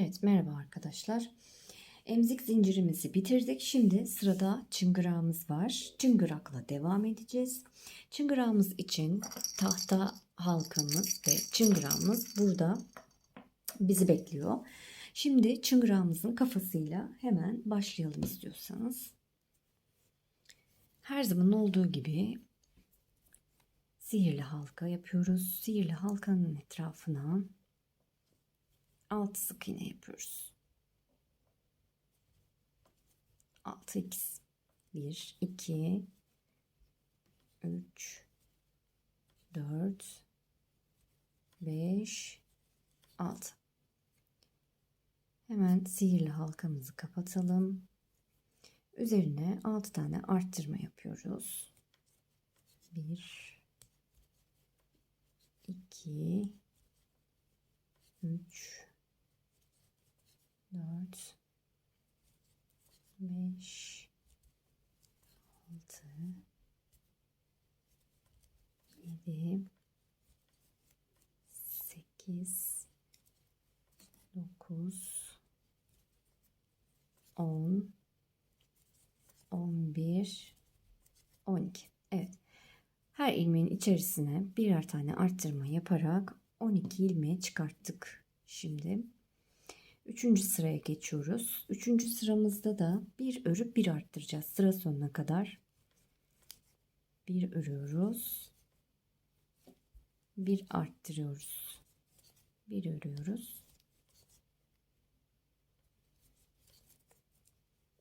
Evet merhaba arkadaşlar. Emzik zincirimizi bitirdik. Şimdi sırada çıngırağımız var. Çıngırakla devam edeceğiz. Çıngırağımız için tahta halkamız ve çıngırağımız burada bizi bekliyor. Şimdi çıngırağımızın kafasıyla hemen başlayalım istiyorsanız. Her zaman olduğu gibi sihirli halka yapıyoruz. Sihirli halkanın etrafına 6 sık iğne yapıyoruz. 6x 1 2 3 4 5 6 Hemen sihirli halkamızı kapatalım. Üzerine 6 tane arttırma yapıyoruz. 1 2 3 4 5 6 7 8 9 10 11 12 Evet. Her ilmeğin içerisine birer tane arttırma yaparak 12 ilmeği çıkarttık. Şimdi üçüncü sıraya geçiyoruz. Üçüncü sıramızda da bir örüp bir arttıracağız. Sıra sonuna kadar bir örüyoruz. Bir arttırıyoruz. Bir örüyoruz.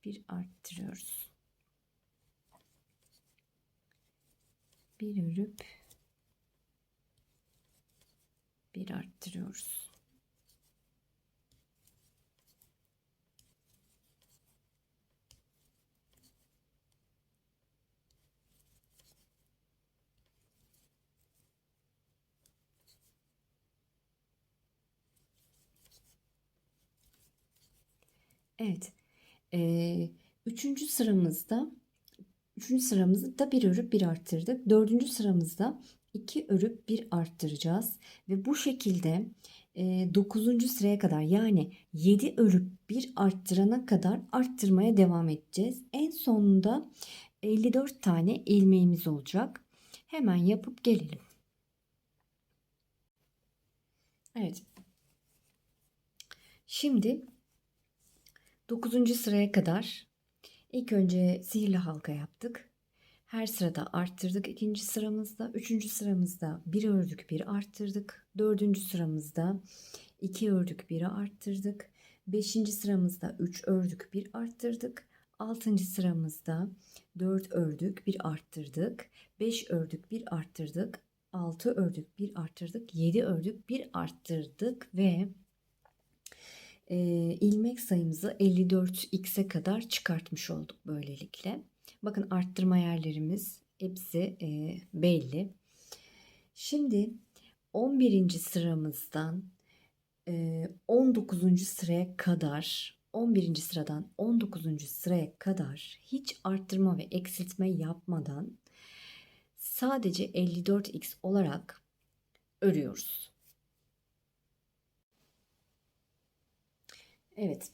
Bir arttırıyoruz. Bir örüp bir arttırıyoruz. Evet. Ee, üçüncü sıramızda üçüncü sıramızda bir örüp bir arttırdık. Dördüncü sıramızda iki örüp bir arttıracağız. Ve bu şekilde e, 9. sıraya kadar yani 7 örüp bir arttırana kadar arttırmaya devam edeceğiz. En sonunda 54 tane ilmeğimiz olacak. Hemen yapıp gelelim. Evet. Şimdi 9. sıraya kadar ilk önce sihirli halka yaptık. Her sırada arttırdık ikinci sıramızda. Üçüncü sıramızda bir ördük bir arttırdık. Dördüncü sıramızda iki ördük biri arttırdık. Beşinci sıramızda üç ördük bir arttırdık. Altıncı sıramızda dört ördük bir arttırdık. Beş ördük bir arttırdık. Altı ördük bir arttırdık. Yedi ördük bir arttırdık ve e, ilmek sayımızı 54x'e kadar çıkartmış olduk böylelikle. Bakın arttırma yerlerimiz hepsi e, belli. Şimdi 11. sıramızdan e, 19. sıraya kadar 11. sıradan 19. sıraya kadar hiç arttırma ve eksiltme yapmadan sadece 54x olarak örüyoruz. Evet.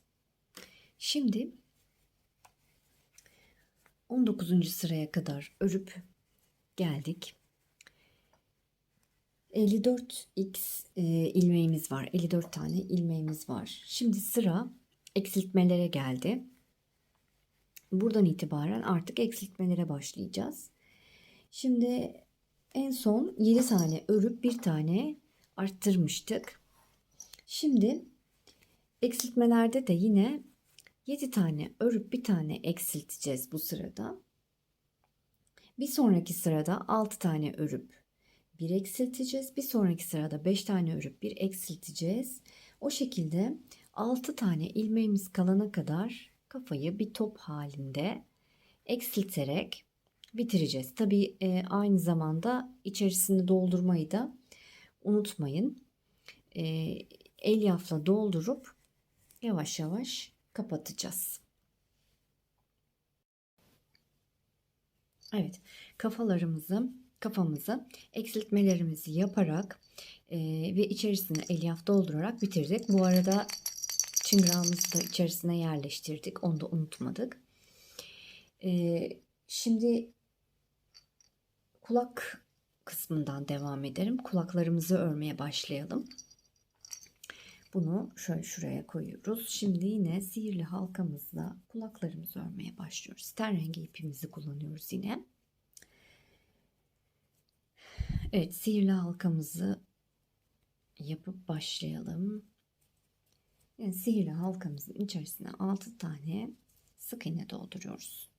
Şimdi 19. sıraya kadar örüp geldik. 54x e, ilmeğimiz var. 54 tane ilmeğimiz var. Şimdi sıra eksiltmelere geldi. Buradan itibaren artık eksiltmelere başlayacağız. Şimdi en son 7 tane örüp bir tane arttırmıştık. Şimdi eksiltmelerde de yine 7 tane örüp bir tane eksilteceğiz bu sırada. Bir sonraki sırada 6 tane örüp bir eksilteceğiz. Bir sonraki sırada 5 tane örüp bir eksilteceğiz. O şekilde 6 tane ilmeğimiz kalana kadar kafayı bir top halinde eksilterek bitireceğiz. Tabi e, aynı zamanda içerisini doldurmayı da unutmayın. E, elyafla doldurup yavaş yavaş kapatacağız. Evet, kafalarımızı, kafamızı eksiltmelerimizi yaparak e, ve içerisine elyaf doldurarak bitirdik. Bu arada çıngırağımızı da içerisine yerleştirdik. Onu da unutmadık. Ee, şimdi kulak kısmından devam ederim. Kulaklarımızı örmeye başlayalım. Bunu şöyle şuraya koyuyoruz. Şimdi yine sihirli halkamızla kulaklarımızı örmeye başlıyoruz. Ten rengi ipimizi kullanıyoruz yine. Evet sihirli halkamızı yapıp başlayalım. Yani sihirli halkamızın içerisine 6 tane sık iğne dolduruyoruz.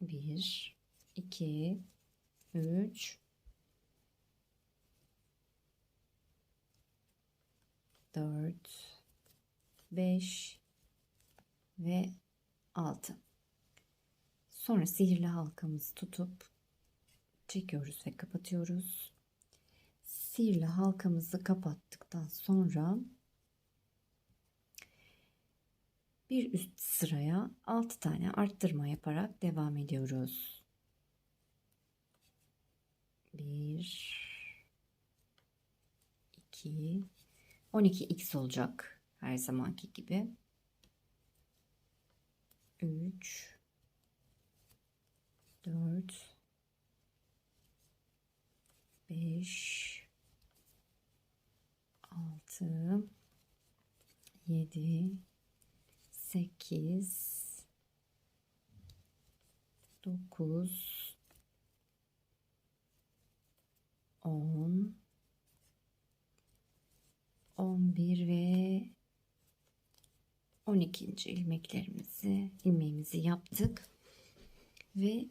1 2 3 4 5 ve 6. Sonra sihirli halkamızı tutup çekiyoruz ve kapatıyoruz. Sihirli halkamızı kapattıktan sonra bir üst sıraya 6 tane arttırma yaparak devam ediyoruz. 1 2 12x olacak her zamanki gibi. 3 4 5 6 7 8 9 10 11 ve 12. ilmeklerimizi ilmeğimizi yaptık ve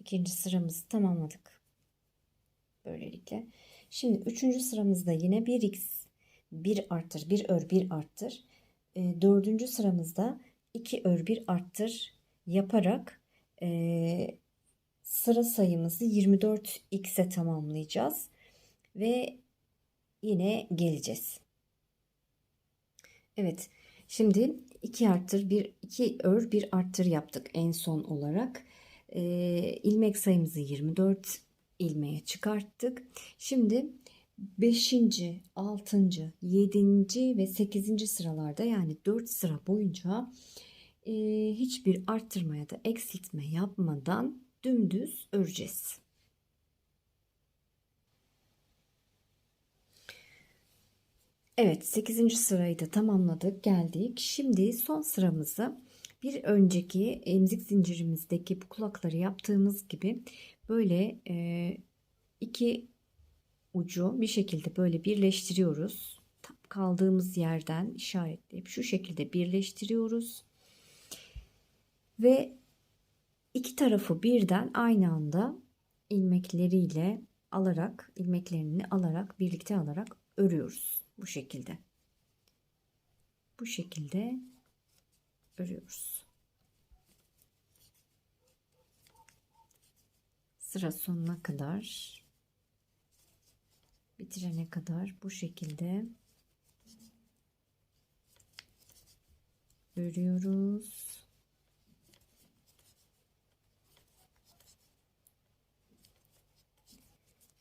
ikinci sıramızı tamamladık. Böylelikle. Şimdi üçüncü sıramızda yine 1x 1 arttır 1 ör 1 arttır. E, dördüncü sıramızda 2 ör 1 arttır yaparak e, sıra sayımızı 24x'e tamamlayacağız. Ve yine geleceğiz. Evet. Şimdi 2 arttır 1 2 ör 1 arttır yaptık en son olarak. E, ilmek sayımızı 24 ilmeğe çıkarttık. Şimdi 5. 6. 7. ve 8. sıralarda yani 4 sıra boyunca e, hiçbir arttırma ya da eksiltme yapmadan dümdüz öreceğiz. Evet 8. sırayı da tamamladık geldik. Şimdi son sıramızı bir önceki emzik zincirimizdeki bu kulakları yaptığımız gibi böyle e, iki ucu bir şekilde böyle birleştiriyoruz. Tam kaldığımız yerden işaretleyip şu şekilde birleştiriyoruz. Ve iki tarafı birden aynı anda ilmekleriyle alarak ilmeklerini alarak birlikte alarak örüyoruz. Bu şekilde. Bu şekilde örüyoruz. Sıra sonuna kadar bitirene kadar bu şekilde örüyoruz.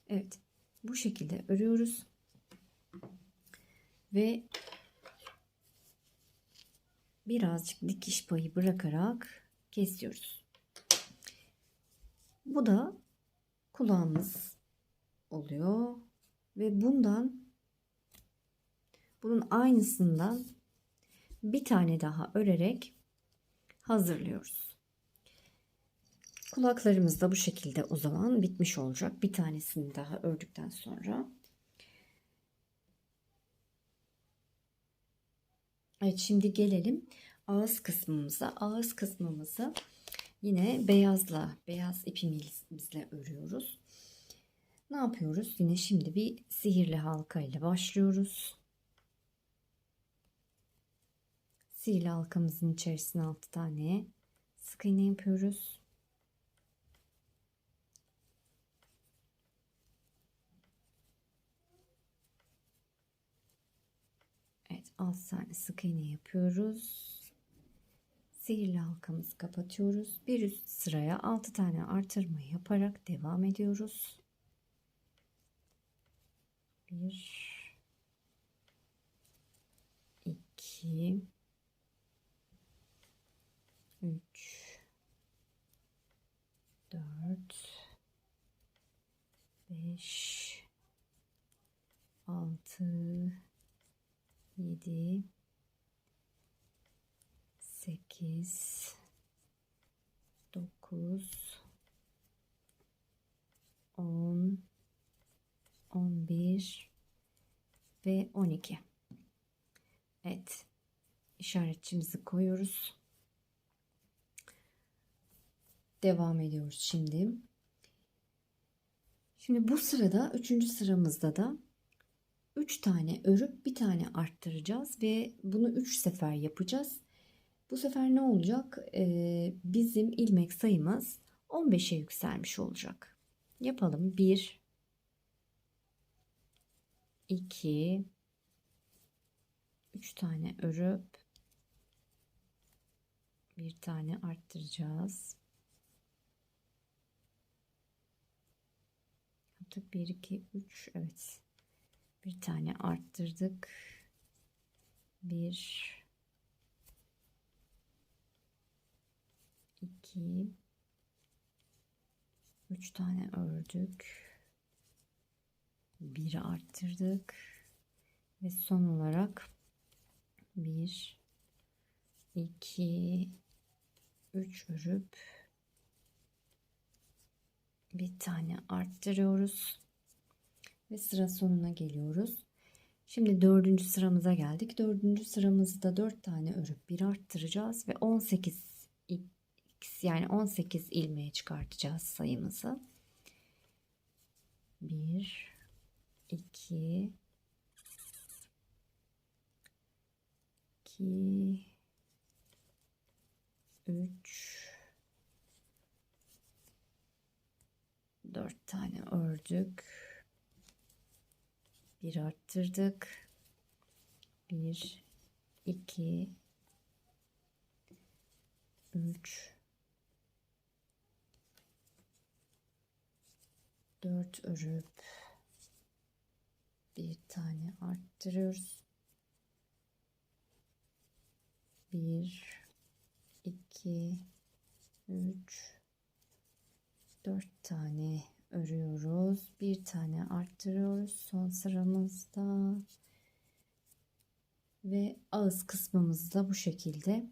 Evet. Bu şekilde örüyoruz ve birazcık dikiş payı bırakarak kesiyoruz. Bu da kulağımız oluyor ve bundan bunun aynısından bir tane daha örerek hazırlıyoruz. Kulaklarımız da bu şekilde o zaman bitmiş olacak. Bir tanesini daha ördükten sonra Evet şimdi gelelim ağız kısmımıza. Ağız kısmımızı yine beyazla, beyaz ipimizle örüyoruz. Ne yapıyoruz? Yine şimdi bir sihirli halka ile başlıyoruz. Sihirli halkamızın içerisine 6 tane sık iğne yapıyoruz. 6 tane sık iğne yapıyoruz. Sihirli halkamızı kapatıyoruz. Bir üst sıraya 6 tane artırma yaparak devam ediyoruz. 1 2 3 4 5 6 7 8 9 10 11 ve 12 Evet işaretçimizi koyuyoruz. Devam ediyoruz şimdi. Şimdi bu sırada üçüncü sıramızda da 3 tane örüp bir tane arttıracağız ve bunu 3 sefer yapacağız. Bu sefer ne olacak? Ee, bizim ilmek sayımız 15'e yükselmiş olacak. Yapalım. 1 2 3 tane örüp bir tane arttıracağız. Yaptık 1 2 3 evet. Bir tane arttırdık. Bir, iki, üç tane ördük. Biri arttırdık. Ve son olarak bir, iki, üç örüp bir tane arttırıyoruz ve sıra sonuna geliyoruz. Şimdi dördüncü sıramıza geldik. Dördüncü sıramızda dört tane örüp bir arttıracağız ve 18 x yani 18 ilmeğe çıkartacağız sayımızı. 1 2 2 3 4 tane ördük bir arttırdık. Bir, iki, üç, dört örüp bir tane arttırıyoruz. Bir, iki, üç, dört tane örüyoruz. Bir tane arttırıyoruz son sıramızda. Ve ağız kısmımızı da bu şekilde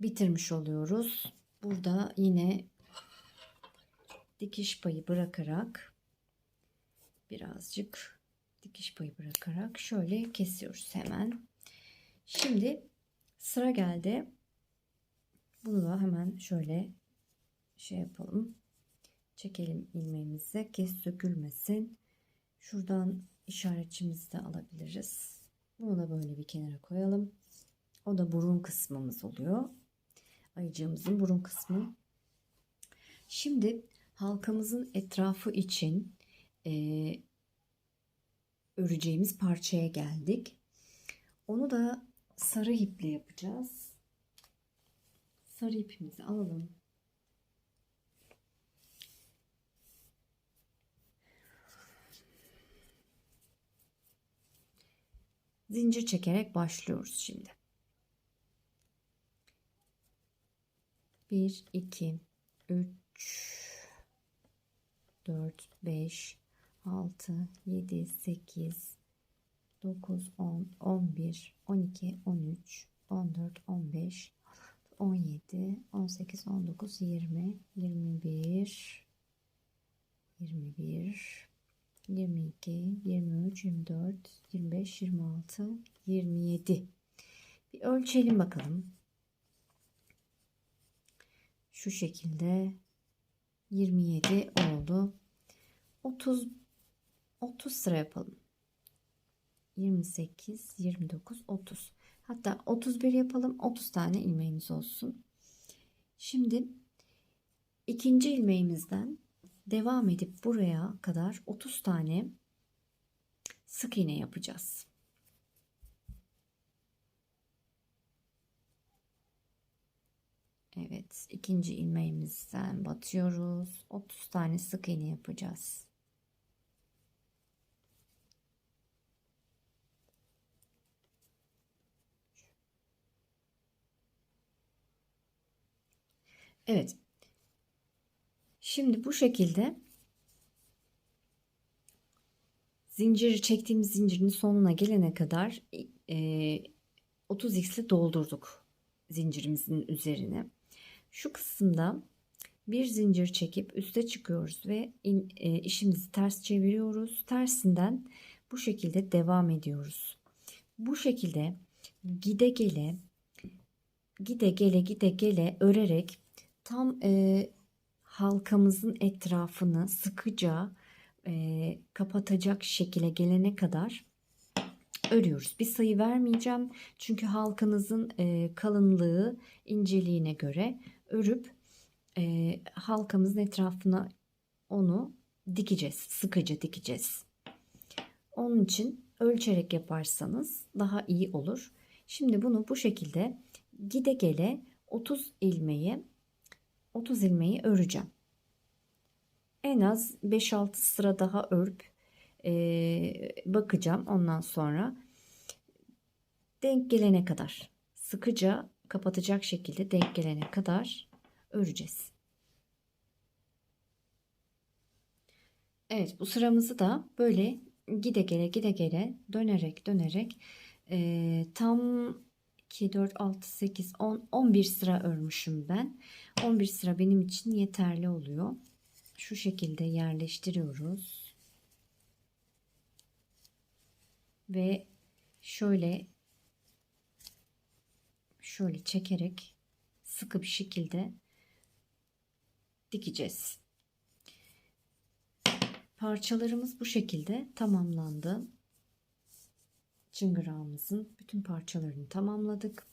bitirmiş oluyoruz. Burada yine dikiş payı bırakarak birazcık dikiş payı bırakarak şöyle kesiyoruz hemen. Şimdi sıra geldi. Bunu da hemen şöyle şey yapalım çekelim ilmeğimizi ki sökülmesin. Şuradan işaretçimizi de alabiliriz. Bunu da böyle bir kenara koyalım. O da burun kısmımız oluyor. Ayıcığımızın burun kısmı. Şimdi halkamızın etrafı için e, öreceğimiz parçaya geldik. Onu da sarı iple yapacağız. Sarı ipimizi alalım. Zincir çekerek başlıyoruz şimdi. 1 2 3 4 5 6 7 8 9 10 11 12 13 14 15 17 18 19 20 21 21 22, 23, 24, 25, 26, 27. Bir ölçelim bakalım. Şu şekilde 27 oldu. 30 30 sıra yapalım. 28, 29, 30. Hatta 31 yapalım. 30 tane ilmeğimiz olsun. Şimdi ikinci ilmeğimizden devam edip buraya kadar 30 tane sık iğne yapacağız. Evet, ikinci ilmeğimizden batıyoruz. 30 tane sık iğne yapacağız. Evet, Şimdi bu şekilde zinciri çektiğimiz zincirin sonuna gelene kadar e, 30x ile doldurduk zincirimizin üzerine. Şu kısımda bir zincir çekip üste çıkıyoruz ve e, işimizi ters çeviriyoruz. Tersinden bu şekilde devam ediyoruz. Bu şekilde gide gele gide gele gide gele örerek tam e, halkamızın etrafını sıkıca e, kapatacak şekilde gelene kadar örüyoruz. Bir sayı vermeyeceğim çünkü halkanızın e, kalınlığı inceliğine göre örüp e, halkamızın etrafına onu dikeceğiz. Sıkıca dikeceğiz. Onun için ölçerek yaparsanız daha iyi olur. Şimdi bunu bu şekilde gide gele 30 ilmeği 30 ilmeği öreceğim. En az 5-6 sıra daha örüp e, bakacağım. Ondan sonra denk gelene kadar sıkıca kapatacak şekilde denk gelene kadar öreceğiz. Evet bu sıramızı da böyle gide gele gide gele dönerek dönerek e, tam 2, 4, 6, 8, 10, 11 sıra örmüşüm ben. 11 sıra benim için yeterli oluyor. Şu şekilde yerleştiriyoruz. Ve şöyle şöyle çekerek sıkı bir şekilde dikeceğiz. Parçalarımız bu şekilde tamamlandı. Çıngırağımızın bütün parçalarını tamamladık.